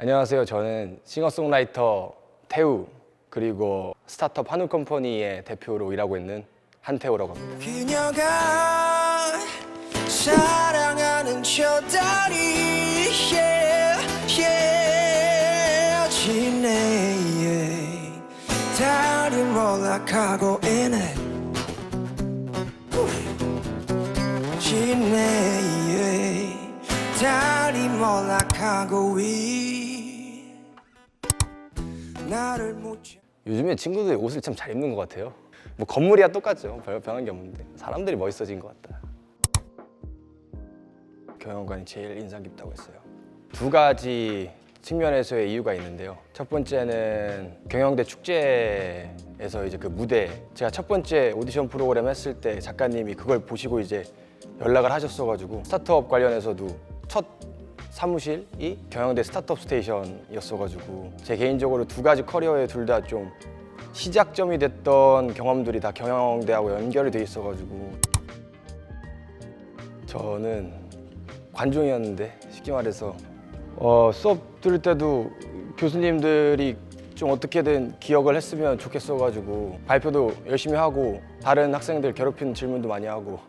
안녕하세요. 저는 싱어송라이터 태우 그리고 스타트업 한우 컴퍼니의 대표로 일하고 있는 한태우라고 합니다. 그녀가 사랑하는 저 달이 yeah, yeah. 지네 달이 몰락하고 있네 지네 달이 몰락하고 있 나를 묻혀 요즘에 친구들이 옷을 참 잘 입는 것 같아요. 뭐 건물이야 똑같죠. 별 변한 게 없는데 사람들이 멋있어진 것 같다. 경영관이 제일 인상 깊다고 했어요. 두 가지 측면에서의 이유가 있는데요. 첫 번째는 경영대 축제에서 이제 그 무대 제가 첫 번째 오디션 프로그램 했을 때 작가님이 그걸 보시고 이제 연락을 하셨어가지고 스타트업 관련해서도 첫 사무실이 경영대 스타트업 스테이션이었어가지고 제 개인적으로 두 가지 커리어에 둘 다 좀 시작점이 됐던 경험들이 다 경영대하고 연결이 돼 있어가지고 저는 관중이었는데 쉽게 말해서 어, 수업 들을 때도 교수님들이 좀 어떻게든 기억을 했으면 좋겠어가지고 발표도 열심히 하고 다른 학생들 괴롭히는 질문도 많이 하고.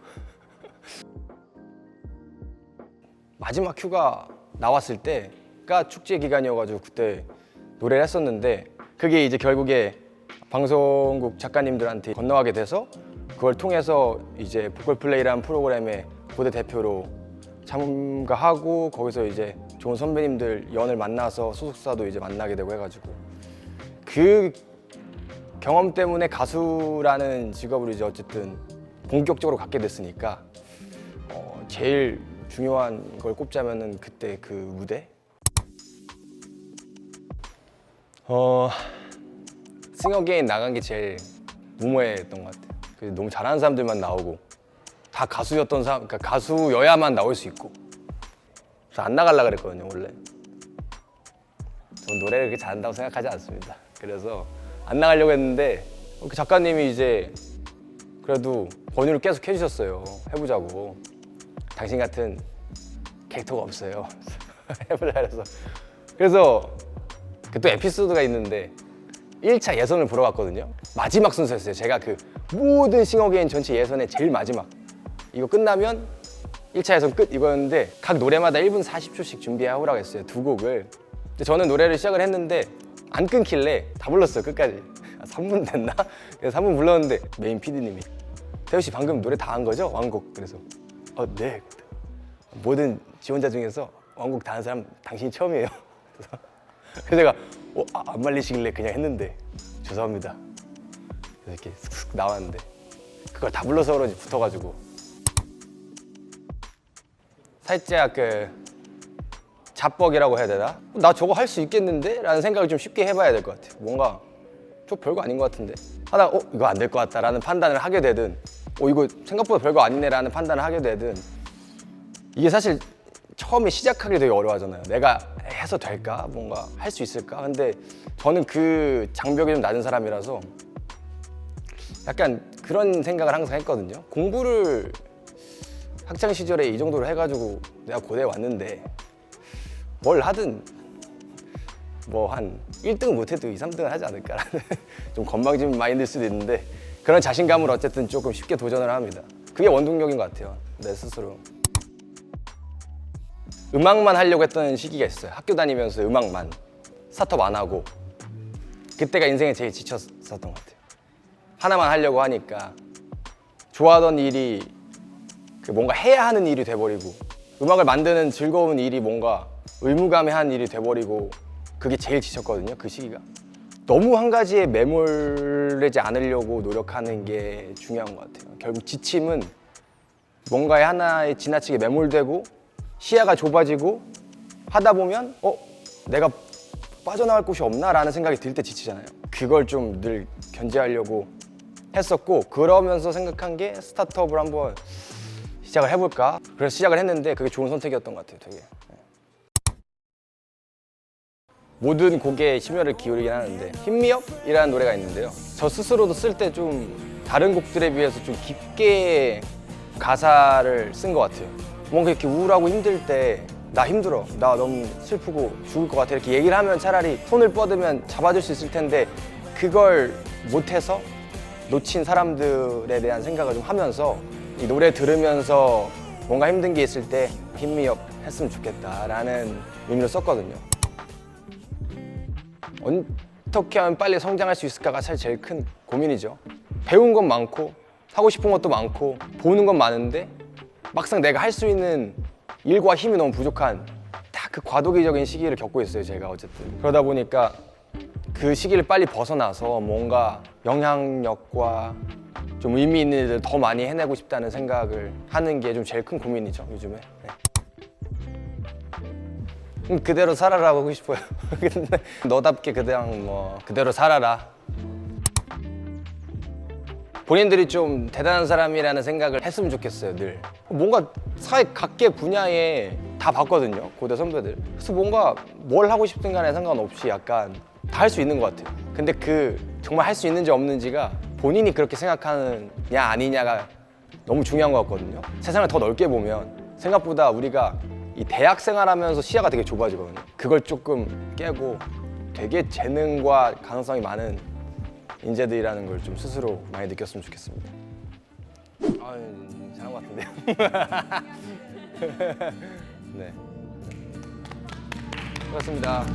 마지막 큐가 나왔을 때가 축제 기간이어가지고 그때 노래를 했었는데 그게 이제 결국에 방송국 작가님들한테 건너가게 돼서 그걸 통해서 이제 보컬 플레이라는 프로그램의 고대 대표로 참가하고 거기서 이제 좋은 선배님들 연을 만나서 소속사도 이제 만나게 되고 해가지고 그 경험 때문에 가수라는 직업을 이제 어쨌든 본격적으로 갖게 됐으니까 어, 제일 중요한 걸 꼽자면은 그때 그 무대 어 싱어게인 나간 게 제일 무모했던 것 같아요. 그 너무 잘하는 사람들만 나오고 다 가수였던 사람, 그러니까 가수여야만 나올 수 있고 그래서 안 나갈라 그랬거든요 원래. 전 노래를 그렇게 잘한다고 생각하지 않습니다. 그래서 안 나가려고 했는데 그 작가님이 이제 그래도 권유를 계속 해주셨어요. 해보자고. 당신 같은 캐릭터가 없어요. 해보자 그래서 그래서 그 또 에피소드가 있는데 1차 예선을 보러 갔거든요. 마지막 순서였어요. 제가 그 모든 싱어게인 전체 예선의 제일 마지막. 이거 끝나면 1차 예선 끝 이거였는데 각 노래마다 1분 40초씩 준비하라고 했어요. 두 곡을. 근데 저는 노래를 시작을 했는데 안 끊길래 다 불렀어요. 끝까지. 아, 3분 됐나? 그래서 3분 불렀는데 메인 PD님이 태우 씨 방금 노래 다 한 거죠? 왕곡. 그래서 어, 네. 모든 지원자 중에서 왕곡 다한 사람 당신이 처음이에요. 그래서 그래서 제가 어, 아, 안 말리시길래 그냥 했는데 죄송합니다. 이렇게 슥슥 나왔는데 그걸 다 불러서 그런지 붙어가지고 살짝 그 잡벅이라고 해야 되나? 나 저거 할 수 있겠는데? 라는 생각을 좀 쉽게 해봐야 될 것 같아요. 뭔가 저 별거 아닌 것 같은데 하다가 어 이거 안 될 것 같다라는 판단을 하게 되든 어 이거 생각보다 별거 아니네라는 판단을 하게 되든 이게 사실 처음에 시작하기 되게 어려워하잖아요. 내가 해서 될까? 뭔가 할 수 있을까? 근데 저는 그 장벽이 좀 낮은 사람이라서 약간 그런 생각을 항상 했거든요. 공부를 학창 시절에 이 정도로 해가지고 내가 고대에 왔는데 뭘 하든 뭐 한 1등은 못해도 2, 3등은 하지 않을까라는 좀 건방진 마인드일 수도 있는데 그런 자신감을 어쨌든 조금 쉽게 도전을 합니다. 그게 원동력인 것 같아요. 내 스스로. 음악만 하려고 했던 시기가 있어요. 학교 다니면서 음악만 스타트업 안 하고 그때가 인생에 제일 지쳤었던 것 같아요. 하나만 하려고 하니까 좋아하던 일이 그 뭔가 해야 하는 일이 돼버리고 음악을 만드는 즐거운 일이 뭔가 의무감의 일이 돼버리고 그게 제일 지쳤거든요. 그 시기가 너무 한 가지에 매몰되지 않으려고 노력하는 게 중요한 것 같아요. 결국 지침은 뭔가에 하나에 지나치게 매몰되고 시야가 좁아지고 하다 보면 어 내가 빠져나갈 곳이 없나라는 생각이 들 때 지치잖아요. 그걸 좀 늘 견제하려고 했었고 그러면서 생각한 게 스타트업을 한번 시작을 해볼까. 그래서 시작을 했는데 그게 좋은 선택이었던 것 같아요. 되게. 네. 모든 곡에 심혈을 기울이긴 하는데 힘미업이라는 노래가 있는데요. 저 스스로도 쓸 때 좀 다른 곡들에 비해서 좀 깊게 가사를 쓴 것 같아요. 뭔가 이렇게 우울하고 힘들 때 나 힘들어 나 너무 슬프고 죽을 것 같아 이렇게 얘기를 하면 차라리 손을 뻗으면 잡아줄 수 있을 텐데 그걸 못해서 놓친 사람들에 대한 생각을 좀 하면서 이 노래 들으면서 뭔가 힘든 게 있을 때 힘미업 했으면 좋겠다라는 의미로 썼거든요. 어떻게 하면 빨리 성장할 수 있을까가 사실 제일 큰 고민이죠. 배운 건 많고 하고 싶은 것도 많고 보는 건 많은데 막상 내가 할 수 있는 일과 힘이 너무 부족한 딱 그 과도기적인 시기를 겪고 있어요. 제가 어쨌든 그러다 보니까 그 시기를 빨리 벗어나서 뭔가 영향력과 좀 의미 있는 일을 더 많이 해내고 싶다는 생각을 하는 게 좀 제일 큰 고민이죠 요즘에. 네. 음, 그대로 살아라고 하고 싶어요. 근데 너답게 그냥 뭐 그대로 살아라. 본인들이 좀 대단한 사람이라는 생각을 했으면 좋겠어요, 늘. 뭔가 사회 각계 분야에 다 봤거든요, 고대 선배들. 그래서 뭔가 뭘 하고 싶든 간에 상관없이 약간 다 할 수 있는 것 같아요. 근데 그 정말 할 수 있는지 없는지가 본인이 그렇게 생각하느냐 아니냐가 너무 중요한 것 같거든요. 세상을 더 넓게 보면 생각보다 우리가 이 대학 생활하면서 시야가 되게 좁아지거든요. 그걸 조금 깨고 되게 재능과 가능성이 많은 인재들이라는 걸 좀 스스로 많이 느꼈으면 좋겠습니다. 아, 잘한 것 같은데요. 네. 수고하셨습니다.